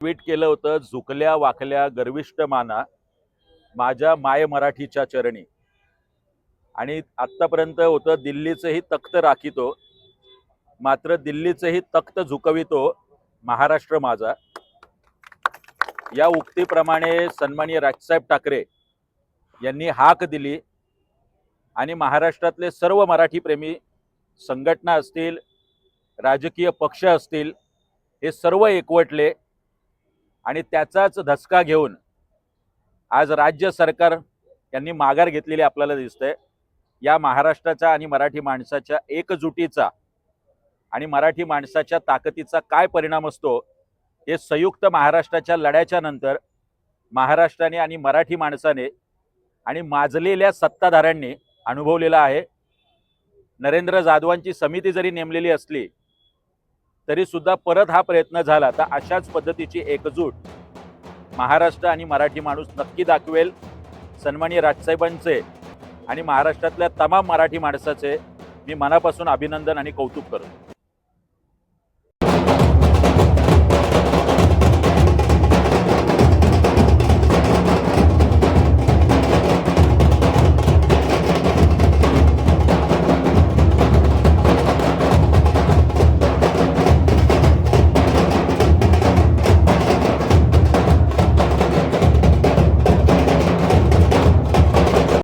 Tweet केलं होतं झुकल्या वाकल्या गर्विष्ट माना माझ्या माय मराठीच्या चरणी. आणि आत्तापर्यंत होतं दिल्लीचंही तख्त राखितो मात्र दिल्लीचंही तख्त झुकवितो महाराष्ट्र माझा. या उक्तीप्रमाणे सन्माननीय राजसाहेब ठाकरे यांनी हाक दिली आणि महाराष्ट्रातले सर्व मराठी प्रेमी संघटना असतील राजकीय पक्ष असतील हे सर्व एकवटले. आणि त्याचाच धसका घेऊन आज राज्य सरकार यांनी माघार घेतलेली आपल्याला दिसतंय. या महाराष्ट्राच्या आणि मराठी माणसाच्या एकजुटीचा आणि मराठी माणसाच्या ताकदीचा काय परिणाम असतो हे संयुक्त महाराष्ट्राच्या लढ्याच्या नंतर महाराष्ट्राने आणि मराठी माणसाने आणि माजलेल्या सत्ताधाऱ्यांनी अनुभवलेला आहे. नरेंद्र जाधवांची समिती जरी नेमलेली असली तरी सुद्धा परत हा प्रयत्न झाला. तर अशाच पद्धतीची एकजूट महाराष्ट्र आणि मराठी माणूस नक्की दाखवेल. सन्मानी राजसाहेबांचे आणि महाराष्ट्रातल्या तमाम मराठी माणसाचे मी मनापासून अभिनंदन आणि कौतुक करतो.